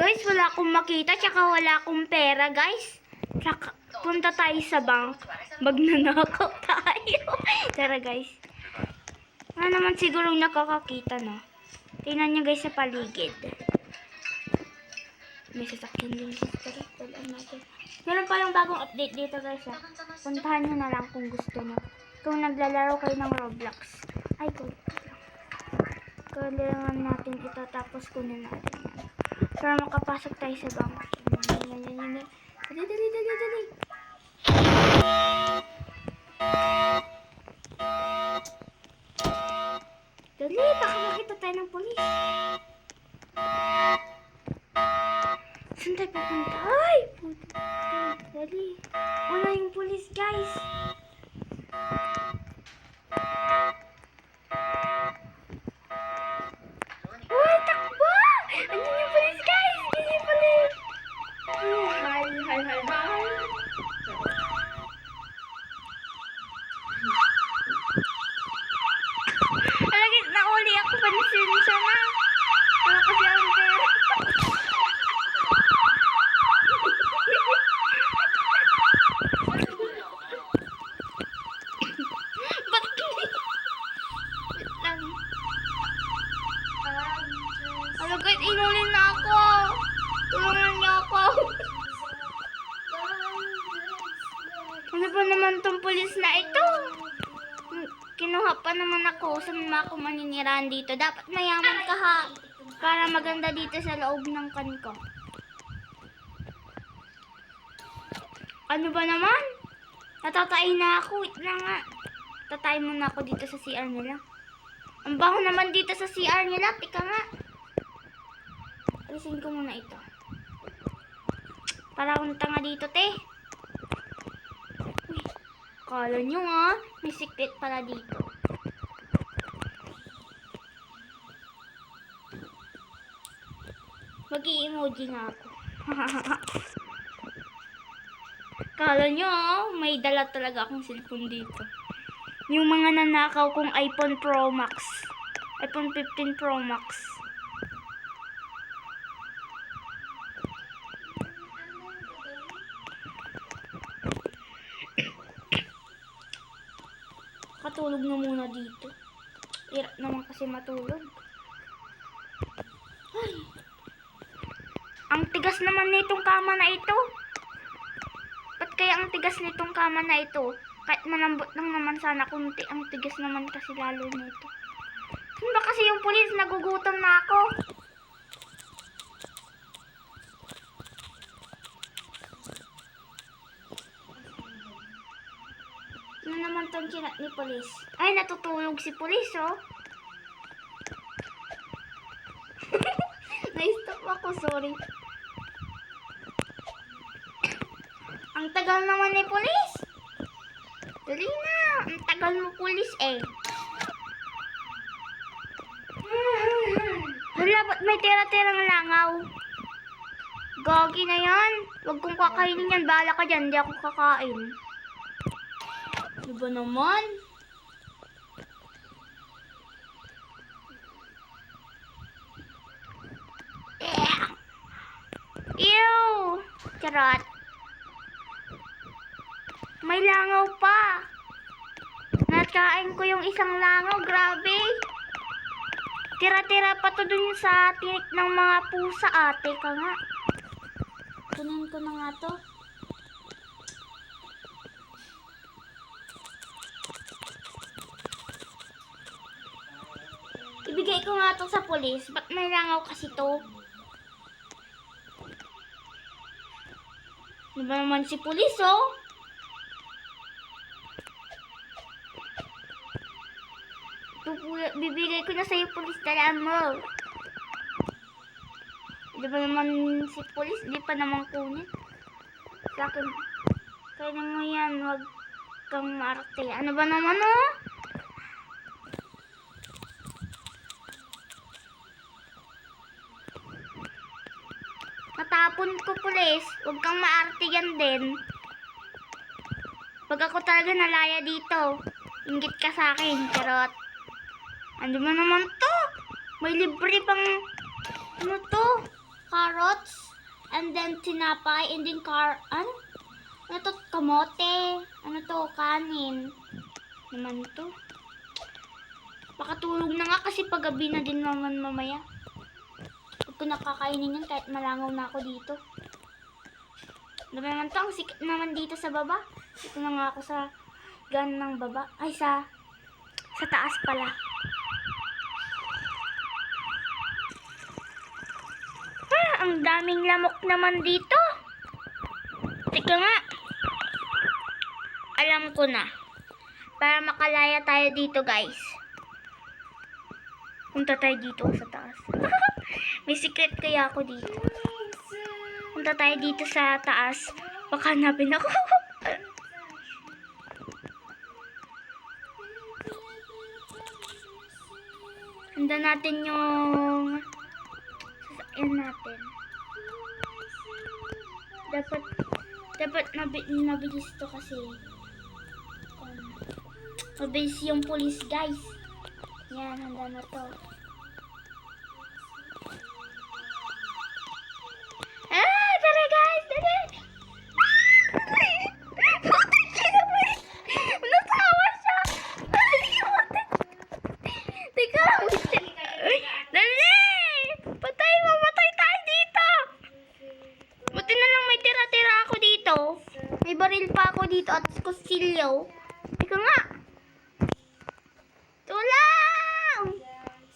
Guys, wala akong makita, tsaka wala akong pera, guys. Tsaka, punta tayo sa bank. Magnanakaw tayo. Tara, guys. Ano naman siguro nakakakita, no? Tingnan nyo, guys, sa paligid. May sasakyan din natin. Meron palang bagong update dito, guys, ha? Puntahan nyo na lang kung gusto nyo. Kung naglalaro kayo ng Roblox. Ay, ko. Kailangan natin ito, tapos kunin natin. Para makapasok tayo sa bank. Yan. Dali, dali, dali, dali. Dali, baka makita tayo ng polis. Saan tayo pupunta? Ay! puta. Dali. Wala yung polis, guys. Uy, takbo! Andun yung polis, guys! Andun yung polis! Hi, hi, hi, hi. Alagay, nauli ako pansensya na. Wala kasi akong pera. Ba't Wait lang. Ano guys, inuli na ako. Tulungan niyo ako. Ano ba naman tong pulis na ito? Hmm, Kinuha pa naman ako. Saan mo ako maninirahan dito? Dapat mayaman ka ha. Para maganda dito sa loob ng kan ko. Ano ba naman? Natatay na ako. Wait lang nga. Tatay muna ako dito sa CR nila. Ang baho naman dito sa CR nila. Tika nga. Alisin ko muna ito. Para akong tanga dito, te. Uy, kala nyo nga, may secret pala dito. Mag emoji nga ako. Kala nyo, may dala talaga akong cellphone dito. Yung mga nanakaw kong iPhone Pro Max. iPhone 15 Pro Max. Katulog na muna dito. Hirap naman kasi matulog. Ay. Ang tigas naman nitong kama na ito. Ba't kaya ang tigas nitong kama na ito? Kahit malambot lang naman sana kunti, ang tigas naman kasi lalo nito. Saan ba kasi yung pulis? Nagugutom na ako. Ano naman tong kinat ni polis? Ay, natutulog si polis, oh. Na-stop ako, sorry. Ang tagal naman ni polis. Dali na. Ang tagal mo, polis, eh. Hala, ba't may tira-tirang langaw? Gagi na yan. Huwag kong kakainin yan. Bahala ka dyan. Hindi ako kakain. Ano ba naman? Ew! Charot. May langaw pa. Nakain ko yung isang langaw. Grabe. Tira-tira pa to dun sa tinik ng mga pusa ate ka nga. Kunin ko na nga to. Ibigay ko nga to sa polis. Ba't may langaw kasi to? Ano ba naman si polis, oh? Pupu- bibigay ko na sa'yo, polis, dala mo. Di ba naman si polis, di pa naman kunin. Sa akin, kaya mo yan, wag kang maarte. Ano ba naman, oh? Matapon ko, pulis. Huwag kang maarte yan din. Pag ako talaga nalaya dito, ingit ka sa akin, charot. Ano ba naman to? May libre pang, ano to? carrots, and then tinapay, and then car, ano? Ano to? Kamote. Ano to? Kanin. Naman to. Baka tulog na nga kasi paggabi na din naman mamaya. Huwag ko nakakainin yan kahit malangaw na ako dito. Ano naman to? Ang sikip naman dito sa baba. Dito na nga ako sa gan ng baba. Ay, sa sa taas pala. Ah, ang daming lamok naman dito. Teka nga. Alam ko na. Para makalaya tayo dito, guys. Punta tayo dito sa taas. May secret kaya ako dito. Punta tayo dito sa taas. Baka hanapin ako. Handa natin yung sasakyan natin. Dapat dapat mabi mabilis to kasi um, mabilis yung police guys. Yan, handa na to. Ah, tara guys, tara! Natawa siya! Teka, dali! Patay, mamatay tayo dito! Buti na lang may tira-tira ako dito. May baril pa ako dito kusilyo. Teka nga! Tulang!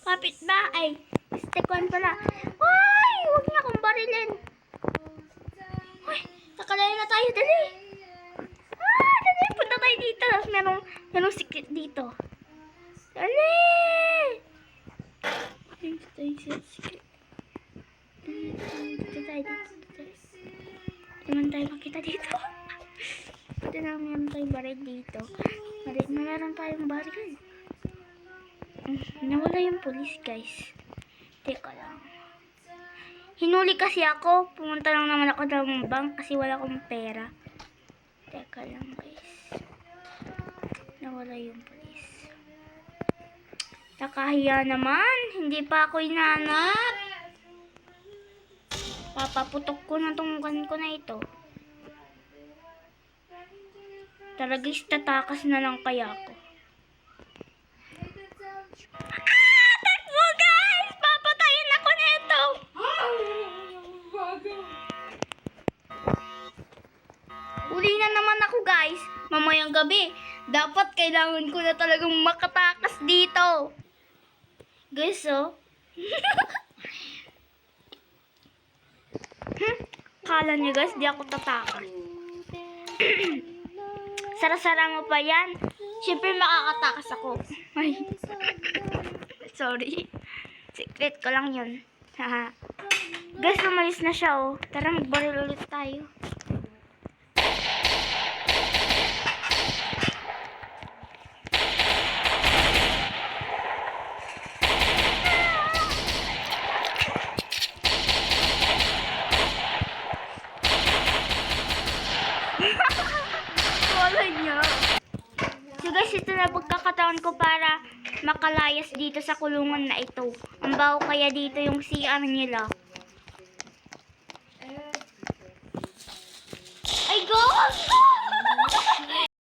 Kapit ba? Ay, stick pala. Ay, huwag niya akong barilin. Uy, nakalayo na tayo. Dali! Ah, dali! Punta tayo dito. Merong, merong secret dito. Dali! Dito tayo baril dito. Baril, meron tayong baril. Nawala yung police, guys. Teka lang. Hinuli kasi ako. Pumunta lang naman ako ng bank kasi wala akong pera. Teka lang, guys. Nawala yung police. Nakahiya naman. Hindi pa ako inanap. Papaputok ko na tong gun ko na ito. Talagang tatakas na lang kaya ako. Ah! Takbo guys! Papatayin ako nito! Uli na naman ako guys. Mamayang gabi. Dapat kailangan ko na talagang makatakas dito. Guys, oh. hmm? Kala niyo guys, di ako tatakas. Sara-sara mo pa yan. Siyempre makakatakas ako. Ay. Sorry. Secret ko lang yun. Haha. Guys, umalis na siya oh. Tara, magbaril ulit tayo. Wala niya. So guys, ito na pagkakataon ko para makalayas dito sa kulungan na ito. Ang baho kaya dito yung CR nila. Ay, go! Go!